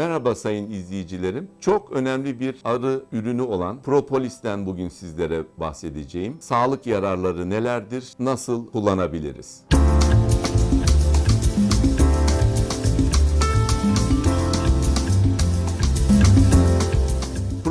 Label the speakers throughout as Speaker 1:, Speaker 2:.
Speaker 1: Merhaba sayın izleyicilerim. Çok önemli bir arı ürünü olan propolisten bugün sizlere bahsedeceğim. Sağlık yararları nelerdir? Nasıl kullanabiliriz?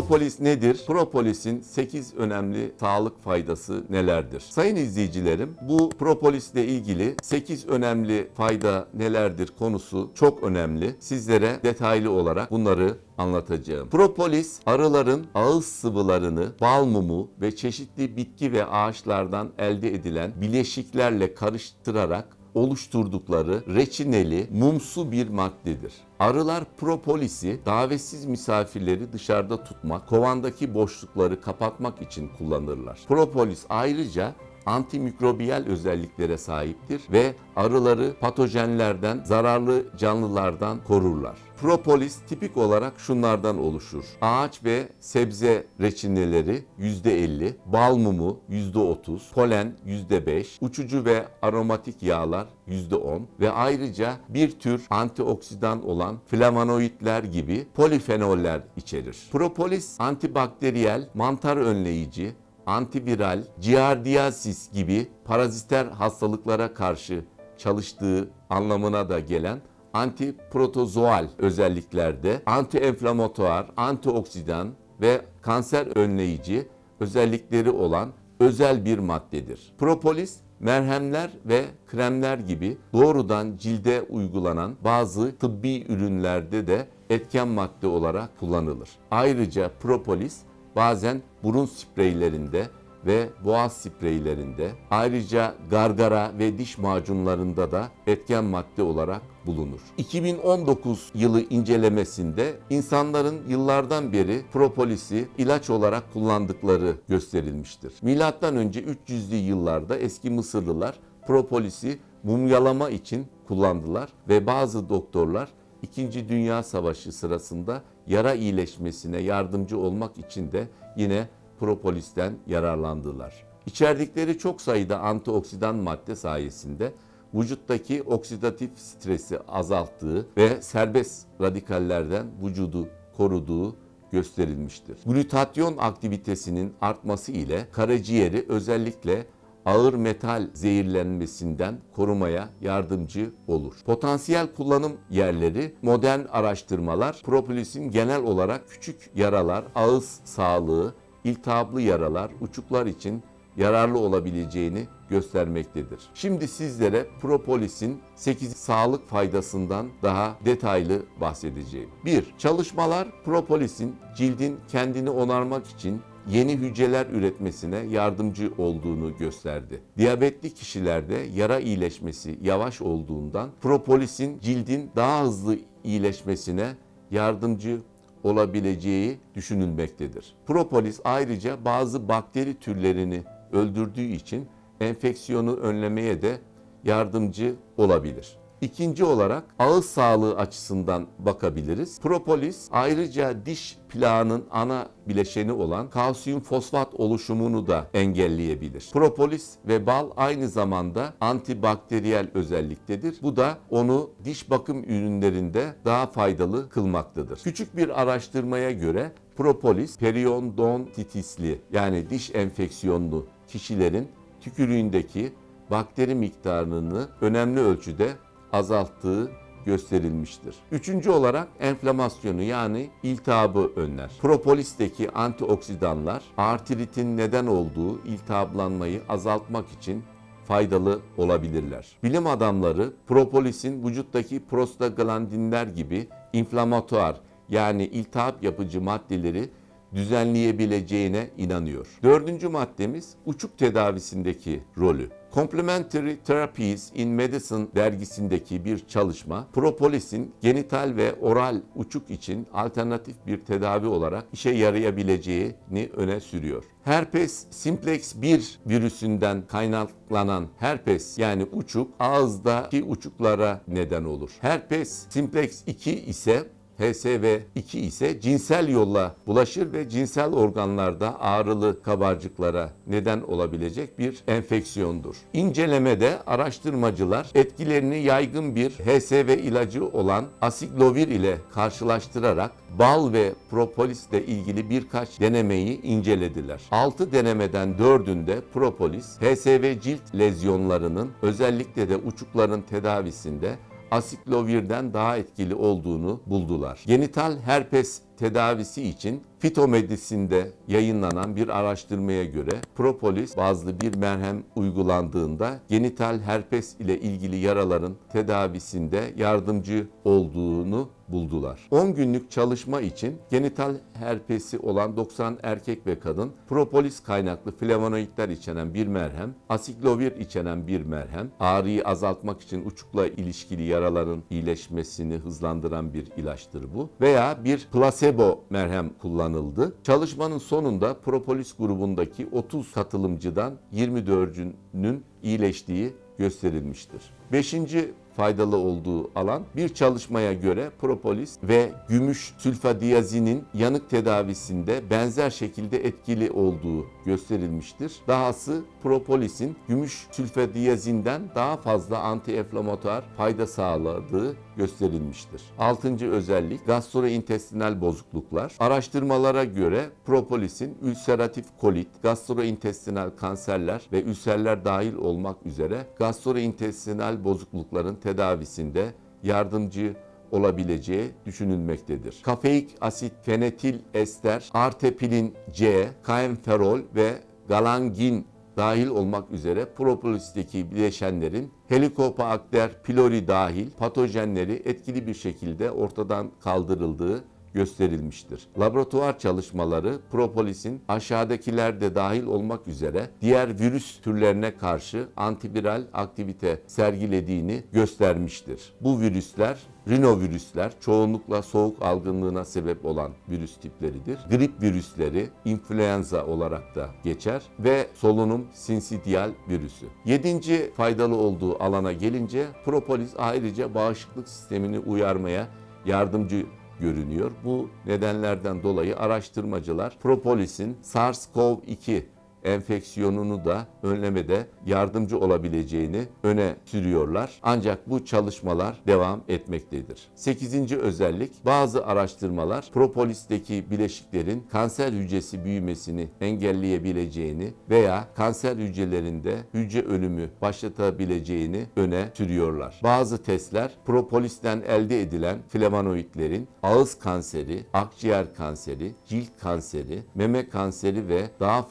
Speaker 1: Propolis nedir? Propolisin 8 önemli sağlık faydası nelerdir? Sayın izleyicilerim, bu propolisle ilgili 8 önemli fayda nelerdir konusu çok önemli. Sizlere detaylı olarak bunları anlatacağım. Propolis arıların ağız sıvılarını, bal mumu ve çeşitli bitki ve ağaçlardan elde edilen bileşiklerle karıştırarak oluşturdukları reçineli, mumsu bir maddedir. Arılar propolisi davetsiz misafirleri dışarıda tutmak, kovandaki boşlukları kapatmak için kullanırlar. Propolis ayrıca antimikrobiyal özelliklere sahiptir ve arıları patojenlerden, zararlı canlılardan korurlar. Propolis tipik olarak şunlardan oluşur. Ağaç ve sebze reçineleri %50, bal mumu %30, polen %5, uçucu ve aromatik yağlar %10 ve ayrıca bir tür antioksidan olan flavonoidler gibi polifenoller içerir. Propolis antibakteriyel, mantar önleyici, antiviral, giardiasis gibi paraziter hastalıklara karşı çalıştığı anlamına da gelen antiprotozoal özelliklerde antienflamatuar, antioksidan ve kanser önleyici özellikleri olan özel bir maddedir. Propolis merhemler ve kremler gibi doğrudan cilde uygulanan bazı tıbbi ürünlerde de etken madde olarak kullanılır. Ayrıca propolis bazen burun spreylerinde ve boğaz spreylerinde ayrıca gargara ve diş macunlarında da etken madde olarak bulunur. 2019 yılı incelemesinde insanların yıllardan beri propolisi ilaç olarak kullandıkları gösterilmiştir. Milattan önce 300'lü yıllarda eski Mısırlılar propolisi mumyalama için kullandılar ve bazı doktorlar 2. Dünya Savaşı sırasında yara iyileşmesine yardımcı olmak için de yine propolisten yararlandılar. İçerdikleri çok sayıda antioksidan madde sayesinde vücuttaki oksidatif stresi azalttığı ve serbest radikallerden vücudu koruduğu gösterilmiştir. Glutatyon aktivitesinin artması ile karaciğeri özellikle ağır metal zehirlenmesinden korumaya yardımcı olur. Potansiyel kullanım yerleri modern araştırmalar propolisin genel olarak küçük yaralar, ağız sağlığı, iltihaplı yaralar, uçuklar için yararlı olabileceğini göstermektedir. Şimdi sizlere propolisin 8 sağlık faydasından daha detaylı bahsedeceğim. 1. Çalışmalar propolisin cildin kendini onarmak için yeni hücreler üretmesine yardımcı olduğunu gösterdi. Diyabetli kişilerde yara iyileşmesi yavaş olduğundan propolisin cildin daha hızlı iyileşmesine yardımcı olabileceği düşünülmektedir. Propolis ayrıca bazı bakteri türlerini öldürdüğü için enfeksiyonu önlemeye de yardımcı olabilir. İkinci olarak ağız sağlığı açısından bakabiliriz. Propolis ayrıca diş plağının ana bileşeni olan kalsiyum fosfat oluşumunu da engelleyebilir. Propolis ve bal aynı zamanda antibakteriyel özelliktedir. Bu da onu diş bakım ürünlerinde daha faydalı kılmaktadır. Küçük bir araştırmaya göre propolis periodontitisli yani diş enfeksiyonlu kişilerin tükürüğündeki bakteri miktarını önemli ölçüde azalttığı gösterilmiştir. Üçüncü olarak enflamasyonu yani iltihabı önler. Propolisteki antioksidanlar artritin neden olduğu iltihaplanmayı azaltmak için faydalı olabilirler. Bilim adamları propolisin vücuttaki prostaglandinler gibi inflamatuar yani iltihap yapıcı maddeleri düzenleyebileceğine inanıyor. Dördüncü maddemiz uçuk tedavisindeki rolü. Complementary Therapies in Medicine dergisindeki bir çalışma, propolisin genital ve oral uçuk için alternatif bir tedavi olarak işe yarayabileceğini öne sürüyor. Herpes simplex 1 virüsünden kaynaklanan herpes yani uçuk ağızdaki uçuklara neden olur. Herpes simplex 2 ise HSV2 ise cinsel yolla bulaşır ve cinsel organlarda ağrılı kabarcıklara neden olabilecek bir enfeksiyondur. İncelemede araştırmacılar etkilerini yaygın bir HSV ilacı olan asiklovir ile karşılaştırarak bal ve propolisle ilgili birkaç denemeyi incelediler. 6 denemeden 4'ünde propolis HSV cilt lezyonlarının özellikle de uçukların tedavisinde asiklovirden daha etkili olduğunu buldular. Genital herpes tedavisi için fitomedisinde yayınlanan bir araştırmaya göre propolis bazlı bir merhem uygulandığında genital herpes ile ilgili yaraların tedavisinde yardımcı olduğunu buldular. 10 günlük çalışma için genital herpesi olan 90 erkek ve kadın propolis kaynaklı flavonoidler içeren bir merhem, asiklovir içeren bir merhem, ağrıyı azaltmak için uçukla ilişkili yaraların iyileşmesini hızlandıran bir ilaçtır bu veya bir plasebo merhem kullanıldı. Çalışmanın sonunda propolis grubundaki 30 katılımcıdan 24'ünün iyileştiği gösterilmiştir. Beşinci faydalı olduğu alan bir çalışmaya göre propolis ve gümüş sülfadiyazinin yanık tedavisinde benzer şekilde etkili olduğu gösterilmiştir. Dahası propolisin gümüş sülfadiyazinden daha fazla antiinflamatuar fayda sağladığı gösterilmiştir. Altıncı özellik gastrointestinal bozukluklar. Araştırmalara göre propolisin ülseratif kolit, gastrointestinal kanserler ve ülserler dahil olmak üzere gastrointestinal bozuklukların tedavisinde yardımcı olabileceği düşünülmektedir. Kafeik asit fenetil ester, artepilin C, kaemferol ve galangin dahil olmak üzere propolisteki bileşenlerin Helicobacter pylori dahil patojenleri etkili bir şekilde ortadan kaldırıldığı gösterilmiştir. Laboratuvar çalışmaları propolisin aşağıdakilerde dahil olmak üzere diğer virüs türlerine karşı antiviral aktivite sergilediğini göstermiştir. Bu virüsler rinovirüsler çoğunlukla soğuk algınlığına sebep olan virüs tipleridir. Grip virüsleri influenza olarak da geçer ve solunum sinsidial virüsü. Yedinci faydalı olduğu alana gelince propolis ayrıca bağışıklık sistemini uyarmaya yardımcı görünüyor. Bu nedenlerden dolayı araştırmacılar propolisin SARS-CoV-2 enfeksiyonunu da önlemede yardımcı olabileceğini öne sürüyorlar. Ancak bu çalışmalar devam etmektedir. 8. özellik bazı araştırmalar propolisteki bileşiklerin kanser hücresi büyümesini engelleyebileceğini veya kanser hücrelerinde hücre ölümü başlatabileceğini öne sürüyorlar. Bazı testler propolisten elde edilen flavonoidlerin ağız kanseri, akciğer kanseri, cilt kanseri, meme kanseri ve daha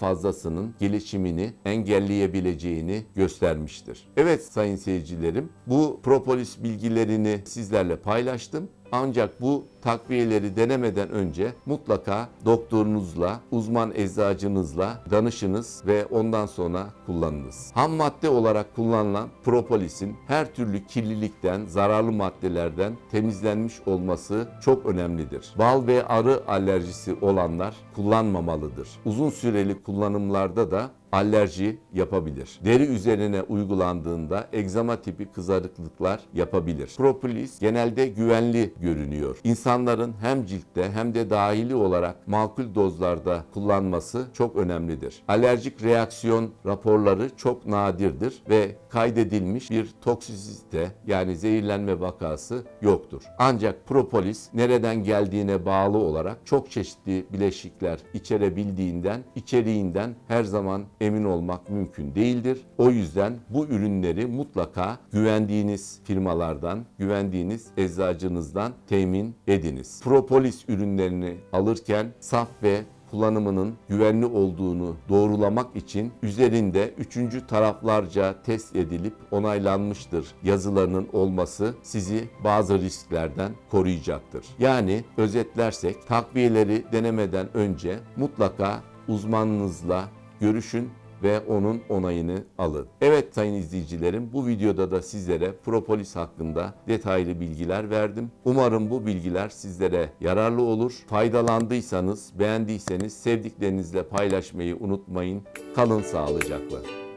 Speaker 1: fazlasının gelişimini engelleyebileceğini göstermiştir. Evet sayın seyircilerim bu propolis bilgilerini sizlerle paylaştım. Ancak bu takviyeleri denemeden önce mutlaka doktorunuzla, uzman eczacınızla danışınız ve ondan sonra kullanınız. Ham madde olarak kullanılan propolisin her türlü kirlilikten, zararlı maddelerden temizlenmiş olması çok önemlidir. Bal ve arı alerjisi olanlar kullanmamalıdır. Uzun süreli kullanımlarda da alerji yapabilir. Deri üzerine uygulandığında egzama tipi kızarıklıklar yapabilir. Propolis genelde güvenli görünüyor. İnsanların hem ciltte hem de dahili olarak makul dozlarda kullanması çok önemlidir. Alerjik reaksiyon raporları çok nadirdir ve kaydedilmiş bir toksisite yani zehirlenme vakası yoktur. Ancak propolis nereden geldiğine bağlı olarak çok çeşitli bileşikler içerebildiğinden içeriğinden her zaman emin olmak mümkün değildir. O yüzden bu ürünleri mutlaka güvendiğiniz firmalardan, güvendiğiniz eczacınızdan temin ediniz. Propolis ürünlerini alırken saf ve kullanımının güvenli olduğunu doğrulamak için üzerinde üçüncü taraflarca test edilip onaylanmıştır yazılarının olması sizi bazı risklerden koruyacaktır. Yani özetlersek takviyeleri denemeden önce mutlaka uzmanınızla görüşün ve onun onayını alın. Evet sayın izleyicilerim bu videoda da sizlere propolis hakkında detaylı bilgiler verdim. Umarım bu bilgiler sizlere yararlı olur. Faydalandıysanız, beğendiyseniz sevdiklerinizle paylaşmayı unutmayın. Kalın sağlıcakla.